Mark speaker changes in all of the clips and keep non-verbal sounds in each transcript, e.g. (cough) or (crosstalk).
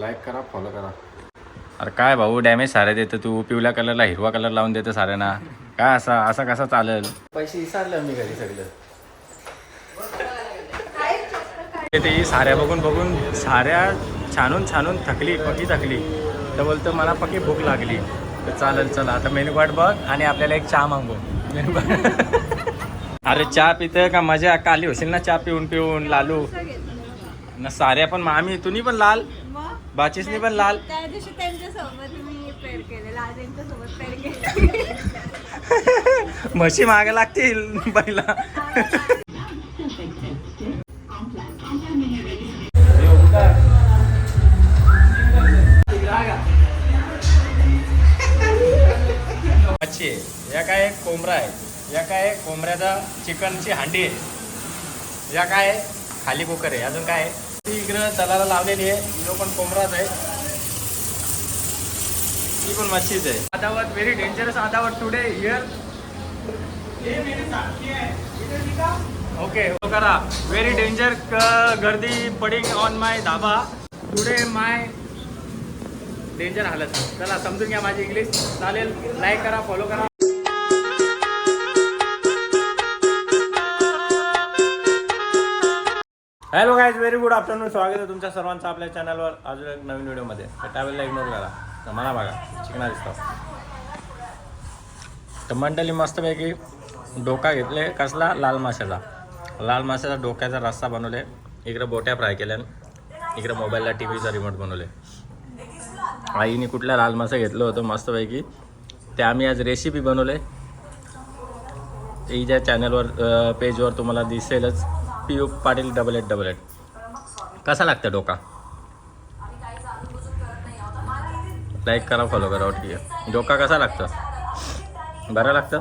Speaker 1: Like करा follow करा.
Speaker 2: अरे काय भाऊ डॅमेज सारे देतो तू. पिवळ्या कलरला हिरवा कलर लावून देतो साऱ्यांना. काय असा असा कसा चालेल? पैसे विसरले मी घरी सगळं. ते साऱ्या बघून बघून. साऱ्या छानून छानून थकली पकी थकली. तर बोलतं मला पकी भूक लागली. तर चालेल चला. आता मेनू कार्ड बघ आणि आपल्याला एक चहा मागू मेनू कार्ड. अरे चहा पितं का? मजा. काली होशील ना चहा पिऊन पिऊन. लालू. ना साऱ्या पण आम्ही तुम्ही पण लाल?
Speaker 3: मग
Speaker 2: बाचीसनी पण लाल.
Speaker 3: त्या दिवशी त्यांच्यासोबत मी पेर केलेला आज यांच्यासोबत पेर केलं. (laughs)
Speaker 2: म्हशी मागे लागतील पहिला. मच्छी आहे या काय कोंबडा आहे. या काय कोंबड्याचा चिकनची हांडी आहे. या काय खाली कुकर आहे. अजून काय आहे? ती इकडं तलाला लावलेली आहे. जो पण कोंबडाच आहे. ती पण मच्छीच आहे. आदावत व्हेरी डेंजरस आदावत टुडे हिअर ओके हो करा. व्हेरी डेंजर गर्दी pudding on my dhaba today my danger हालत. चला समजून घ्या माझी इंग्लिश चालेल लाईक करा फॉलो करा. Hello guys very good afternoon स्वागत आहे तुमच्या सर्वांचं आपल्या चॅनलवर अजून एक नवीन व्हिडिओमध्ये तर ट्रॅव्हलला इग्नोर करा. तर मला बघा चिकना दिसतो. तर मंडळी मस्तपैकी डोका घेतले. कसला? लाल माशाचा. लाल माशाचा डोक्याचा रस्सा बनवले. इकडं बोट्या फ्राय केल्या. इकडं मोबाईलला टी व्हीचा रिमोट बनवले. आईने कुठला लाल मासा घेतलं होतं मस्तपैकी. ते आम्ही आज रेसिपी बनवले. हिच्या चॅनलवर पेजवर तुम्हाला दिसेलच. P U Patil double eight double eight कसा लागतं डोका? लाईक करा फॉलो करा ठीक आहे. डोका कसा लागतं? बरं लागतं?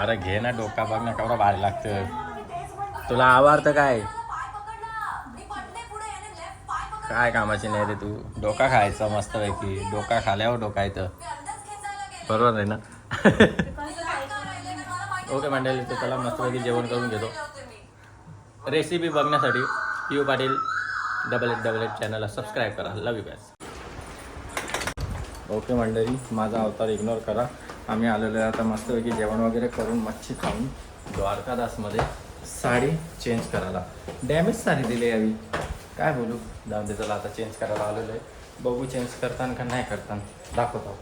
Speaker 2: अरे घे ना डोका बघ ना केवढं भारी लागतं तुला आवडतं काय? काय कामाची नाही रे तू? डोका खायचं मस्तपैकी. डोका खाल्यावर डोका येतं. बरोबर आहे ना? (laughs) ओके मंडळी तर चला मस्तपैकी जेवण करून घेतो. रेसिपी बघण्यासाठी P U Patil double eight double eight चॅनलला सबस्क्राईब करा. लव यू बॅस ओके मंडळी माझा अवतार इग्नोर करा. आम्ही आलेलो आहे आता मस्तपैकी जेवण वगैरे करून मच्छी खाऊन द्वारकादासमध्ये साडी चेंज करायला. डॅमेज साडी दिली यावी काय बोलू? जाऊन दे चला आता चेंज करायला आलेलो आहे. बघू चेंज करताना का नाही करताना. दाखवतो.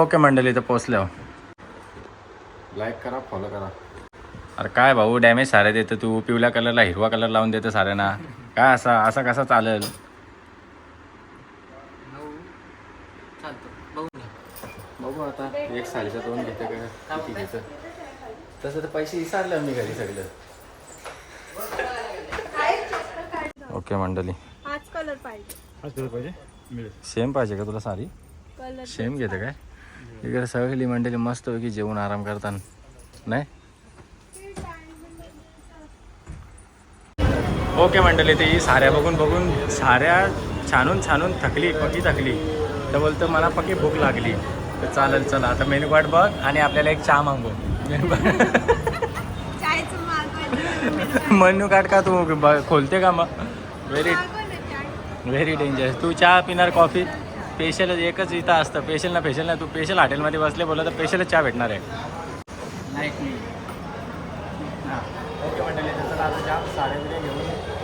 Speaker 2: ओके मंडळी तर पोचलो
Speaker 1: लाईक करा फॉलो करा.
Speaker 2: अरे काय भाऊ डॅमेज सारे देतो तू. पिवळ्या कलरला हिरवा कलर लावून देतो साऱ्यांना काय असा असा कसा चालेल? बघू आता एक साडीचं दोन घेतं का? किती घेतं? तसं तर पैसे विसरले मी घरी सगळं. ओके मंडळी.
Speaker 3: हाच कलर पाहिजे.
Speaker 2: सेम पाहिजे? का तुला साडी?
Speaker 3: कलर
Speaker 2: सेम घेते काय? इकडे सगळी मंडळी मस्त पैकी जेवून आराम करताना नाही? ओके मंडळी ती साऱ्या बघून बघून साऱ्या छानून छानून थकली पकी थकली. तर बोलतं मला पकी भूक लागली. तर चालेल चला आता मेनू कार्ड बघ आणि आपल्याला एक चहा मागू मेनू कार्ड का तू खोलते का मग? व्हेरी. व्हेरी डेंजरस तू चहा पिणार कॉफी पेशल एकच इथं असतं. पेशल ना पेशल ना. तू पेशल हॉटेलमध्ये बसले बोला तर पेशलच चहा भेटणार आहे. ओके मंडळी त्याचं आता चहा. साडे वगैरे घेऊन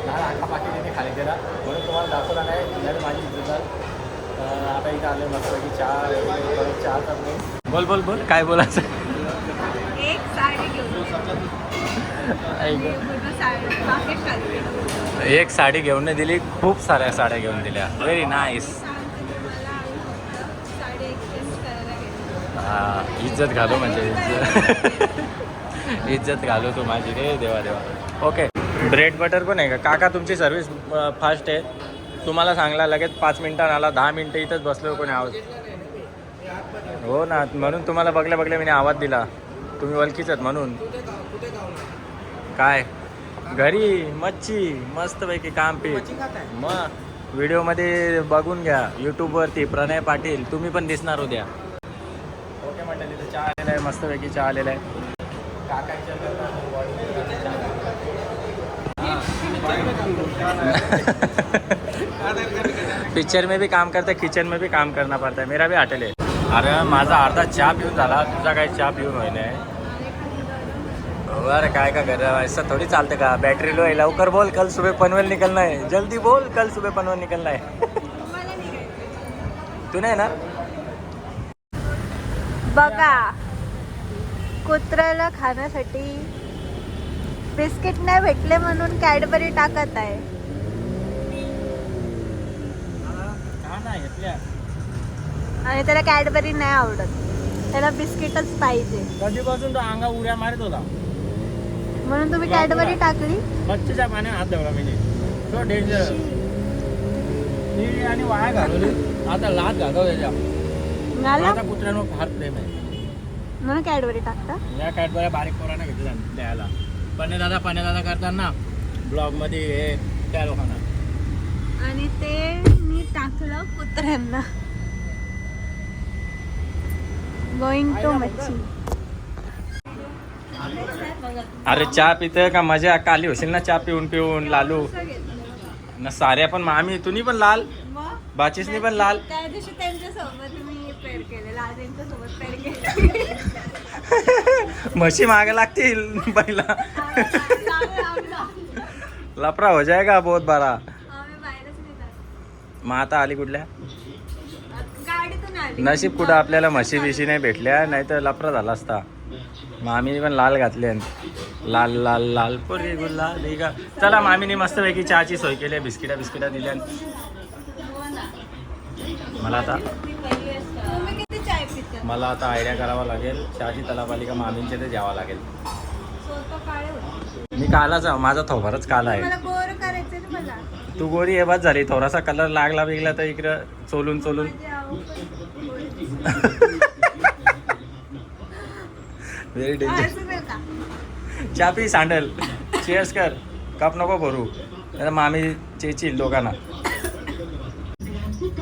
Speaker 2: लहान आखा पाकी तिथे खाली गेला म्हणून तुम्हाला दाखवला नाही. जर माझी आता इथं आले चहा परत चहा बोल बोल बोल. काय बोलायचं?
Speaker 3: एक साडी घेऊन.
Speaker 2: ऐक.
Speaker 3: पूर्ण साडी पाकिट खाली
Speaker 2: एक साडी घेऊन नाही दिली. खूप साऱ्या साड्या घेऊन दिल्या. व्हेरी नाईस हा इज्जत घालू म्हणजे. (laughs) इज्जत इज्जत घालू तू माझी रे देवा देवा. ओके ब्रेड बटर पण आहे का? काका तुमची सर्विस फास्ट आहे. तुम्हाला सांगला लगेच पाच मिनिटांना आला दहा मिनटं इथंच बसलो कोणी आवाज. हो ना म्हणून तुम्हाला बघल्या बघल्या मी आवाज दिला. तुम्ही वलकीच आहेत म्हणून. काय? घरी? मच्छी? मस्तपैकी काम पीठ मग व्हिडिओमध्ये बघून घ्या. यूट्यूबवरती प्रणय पाटील तुम्ही पण दिसणार उद्या ओके मंडळी तर चहा आलेला आहे मस्तपैकी चहा आलेला आहे. (laughs) पिक्चर में भी काम करते किचन में भी काम करना पड़ता है। मेरा भी हॉटेल है अरे माझा अर्धा चहा पिऊन झाला तुझा काही चहा पिऊन होईल बरं काय का कर असं थोडी चालतं का? बॅटरी लो आहे लवकर बोल कल सुबह पनवेल निकलना है जल्दी बोल कल सुबह पनवेल निकलना है तू नाही ना?
Speaker 3: बघा कुत्र्याला खाण्यासाठी बिस्किट नाही भेटले म्हणून कॅडबरी टाकत आहे. आणि त्याला कॅडबरी नाही आवडत. त्याला बिस्किटच पाहिजे.
Speaker 2: कधीपासून तो अंगा उड्या मारत होता?
Speaker 3: म्हणून तुम्ही कॅडबरी टाकली?
Speaker 2: मच्छीच्या पाण्यात हात धवला मी. तो डेंजर ती आणि वाया घालवली. आता लात घालव त्याच्या.
Speaker 3: मला
Speaker 2: कुत्र्यानं फार प्रेम आहे
Speaker 3: म्हणून कॅडबरी टाकता
Speaker 2: या कॅडबऱ्या बारीक पोरांना घेतल्या द्यायला. पणे दादा पणे दादा करताना ब्लॉगमध्ये हे त्या लोकांना.
Speaker 3: आणि ते मी टाकलं कुत्र्यांना. गोइंग टू मच्छी.
Speaker 2: अरे चहा पिते का? मजा. काली होशील ना चहा पिऊन पिऊन लालू. ना साऱ्या पण आम्ही तुम्ही पण लाल? बाचीसनी पण लाल.
Speaker 3: त्या दिवशी त्यांच्यासोबत मी पेर केलेला आज त्यांच्यासोबत पेर केले. (laughs)
Speaker 2: म्हशी मागे लागतील पहिला. लफरा हो जाएगा बहुत बारा. मग आता आली कुठल्या? नशीब कुठं? आपल्याला म्हशी बिशी नाही भेटल्या नाही तर लफरा झाला असता. मामीने पण लाल घातले लाल लाल लाल. पोरी गुलाल चला मामीने मस्तपैकी चहाची सोय केली बिस्किटा बिस्किटा दिल्या मला आता मला आता आयडिया करावा लागेल. चहाची तलापालिका मामींच्या ते द्यावा लागेल. मी कालाच आहे, माझा थोबारच काला आहे. तू गोरी हे बाद झाली. थोडासा कलर लागला बिगला तर इकडं चोलून चोलून. व्हेरी डेंजर
Speaker 3: असं नाही का?
Speaker 2: चहा पी सांडल. चेअर्स कर. कप नको भरू. मामी चेचील दोघांना.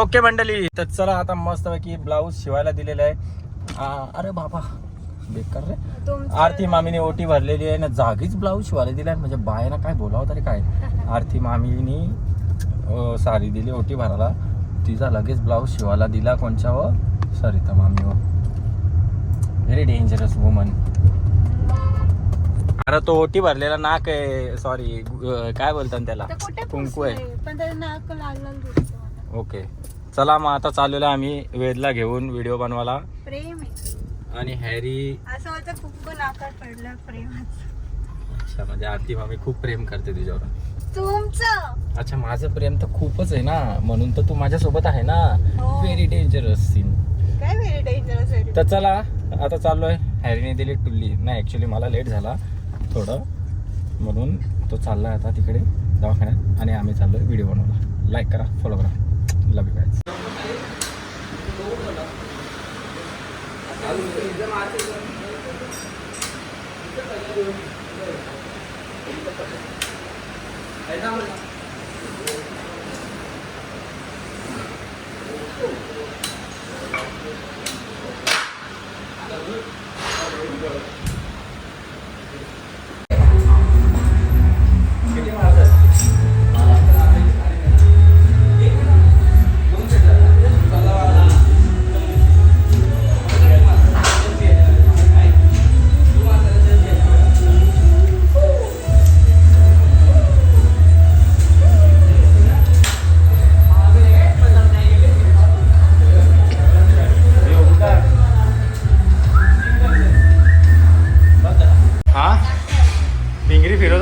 Speaker 2: ओके मंडळी तर चला आता मस्तपैकी ब्लाऊज शिवायला दिलेला आहे. अरे बाबा बेकार रे. आरती मामीने ओटी भरलेली आहे ना जागीच ब्लाऊज शिवायला दिलाय. म्हणजे बायना काय बोलावं तरी काय. (laughs) आरती मामीनी साडी दिली ओटी भरायला. तिचा लगेच ब्लाऊज शिवायला दिला कोणच्यावर सरिता मामीवर. व्हेरी डेंजरस वुमन अरे तो ओटी भरलेला नाक आहे. सॉरी काय बोलतात त्याला? कुंकू आहे. ओके. चला मग आता चाललेलो आम्ही वेदला घेऊन व्हिडिओ बनवायला. आणि हॅरी अच्छा म्हणजे आरती मामी खूप प्रेम करते तुझ्यावर
Speaker 3: तुमचं?
Speaker 2: अच्छा माझं प्रेम तर खूपच आहे ना. म्हणून तर तू माझ्यासोबत आहे ना. व्हेरी डेंजरस सीन
Speaker 3: काय व्हेरी डेंजरस आहे?
Speaker 2: तर चला आता चाललो आहे हॅरीने दिली टुल्ली. नाही ॲक्च्युली मला लेट झाला थोडं. म्हणून तो चालला आहे आता तिकडे दवाखान्यात. आणि आम्ही चाललो आहे व्हिडिओ बनवला लाईक करा फॉलो करा. Love you guys Thank you. Thank you.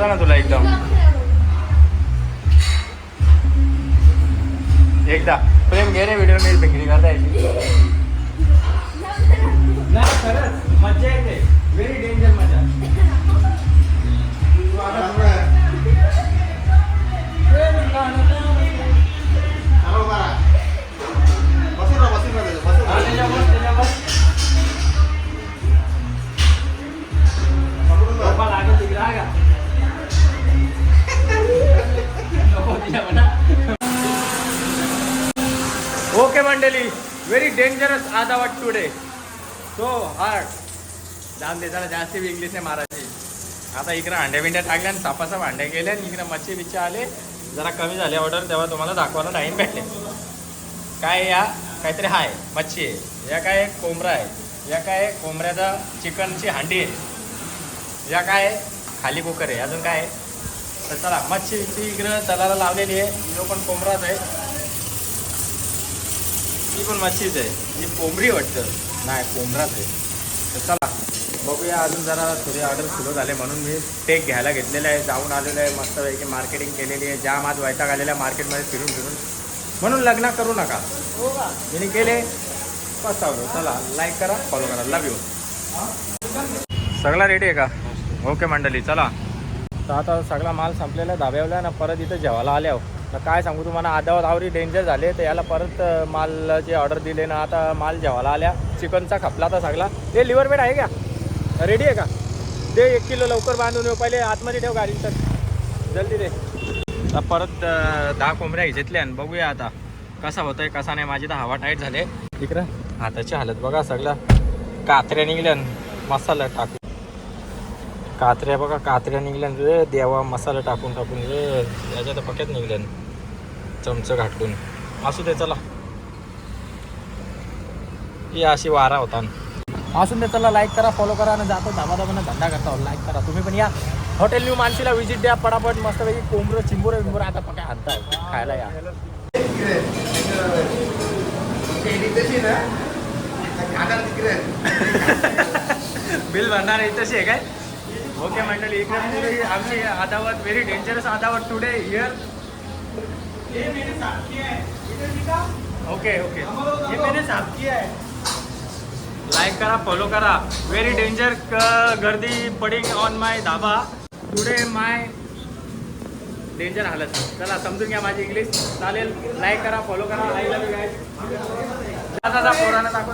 Speaker 2: होता ना तुला एकदम एकदा प्रेम घे रे व्हिडिओ मी भिंगरी करता यायची नाही खरंच मजा येते व्हेरी डेंजर मजा डेंजरस आधा वाट टुडे सो हार्ड जाम दे जरा जास्ती बी नाही मारायची आता इकडं अंड्या बिंड्या टाकल्या आणि सापासाप अंड्या गेल्या आणि इकडं मच्छी बिच्छी आले. जरा कमी झाले ऑर्डर तेव्हा तुम्हाला दाखवायला टाईम भेटले. काय या? काहीतरी हाय मच्छी आहे. या काय कोंबरा आहे. या काय कोंबऱ्याचा चिकनची हांडी आहे. या काय खाली कुकर आहे. अजून काय आहे? तर चला मच्छी इकडं तलाला लावलेली आहे. जो पण कोंबराच आहे. ही पण मच्छीच आहे. ही कोंबडी वाटतं. नाही कोंबडाच आहे. तर चला बघूया अजून जरा थोडी ऑर्डर सुरू झाले म्हणून मी टेक घ्यायला घेतलेलं आहे जाऊन आलेलं आहे मस्तपैकी मार्केटिंग केलेली आहे जाम आज वैताग आलेला आहे मार्केटमध्ये फिरून फिरून. म्हणून लग्न करू नका. मी केले. पस्तावलो चला. लाईक करा फॉलो करा. लव यू सगळा रेडी आहे का? ओके मंडळी चला. तर आता सगळा माल संपलेला आहे धाब्यावला आहे ना परत इथं जेवायला आल्या तर काय सांगू तुम्हाला आधावर आवरी डेंजर झाले तर याला परत अं, मालची ऑर्डर दिले ना आता माल जेवायला आल्या. चिकनचा खपला तर सगळा. ते लिव्हर बेड आहे का? रेडी आहे का? ते एक किलो लवकर बांधून येऊ पहिले आतमध्ये ठेव गाडी तर. जल्दी दे. आता परत दहा कोंबड्या घेतल्या आणि बघूया आता कसा होतोय कसा नाही. माझी तर हवा टाईट झाले. इकडं हाताची हालत बघा सगळं. कात्र्या निघल्या मसाला टाकू. कात्र्या बघा कात्र्या निघल्या रे देवा मसाला टाकून टाकून रे याच्या तर पक्यात निघल्या चमचं घाटून असू दे चला. ही अशी वारा होता. असून दे चला लाईक करा फॉलो करा आणि जातो धाबा धाबानं धंदा करता हो, लाईक करा. तुम्ही पण या. हॉटेल न्यू मानसीला व्हिजिट द्या पटापट मस्तपैकी कोंबरं चिंबुरं बिंबुरं आता पक्या हाणताय खायला या. (laughs) बिल भरणार आहे तशी आहे काय? ओके मंडळी इकडे पुढे आमची अदावत व्हेरी डेंजरस अदावत टुडे हिअर ओके ओके किया है. लाईक करा फॉलो करा. व्हेरी डेंजर गर्दी pudding on my dhaba today my danger हालत. चला समजून घ्या माझी इंग्लिश चालेल लाईक करा फॉलो करा. आय लव्ह यू गाईज जा जा जा पोरांना दाखव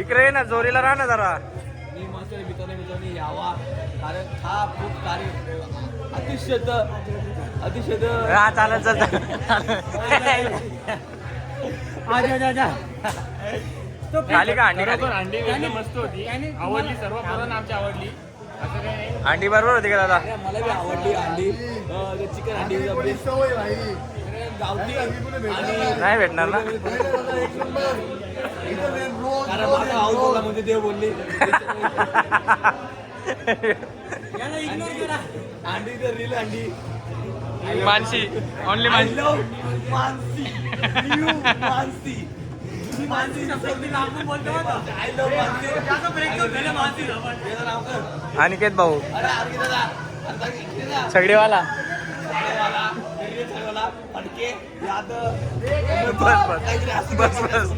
Speaker 2: इकडे ये ना जोरीला राहा ना जरा.
Speaker 4: मी मस्त मित्राने मित्राने यावा. कारण हा खूप कार्य अतिशय अतिशय
Speaker 2: हा चालेल चालेल खाली का अंडी खाली?
Speaker 5: अंडी वगैरे मस्त होती. आवडली सर्व आमची आवडली. असं काही नाही.
Speaker 2: अंडी बरोबर होती का दादा?
Speaker 4: मला बी आवडली अंडी चिकन अंडी गावठी. आणि
Speaker 2: नाही भेटणार ना.
Speaker 4: म्हणजे देव बोलली. अंडी तर रिल अंडी.
Speaker 2: Mansi only
Speaker 4: I
Speaker 2: Mansi.
Speaker 4: love Mansi. You Mansi.
Speaker 2: Aniket भाऊ.
Speaker 4: सगळेवाला, यादव,
Speaker 2: बस बस.
Speaker 4: काहीतरी असं
Speaker 2: बस बस.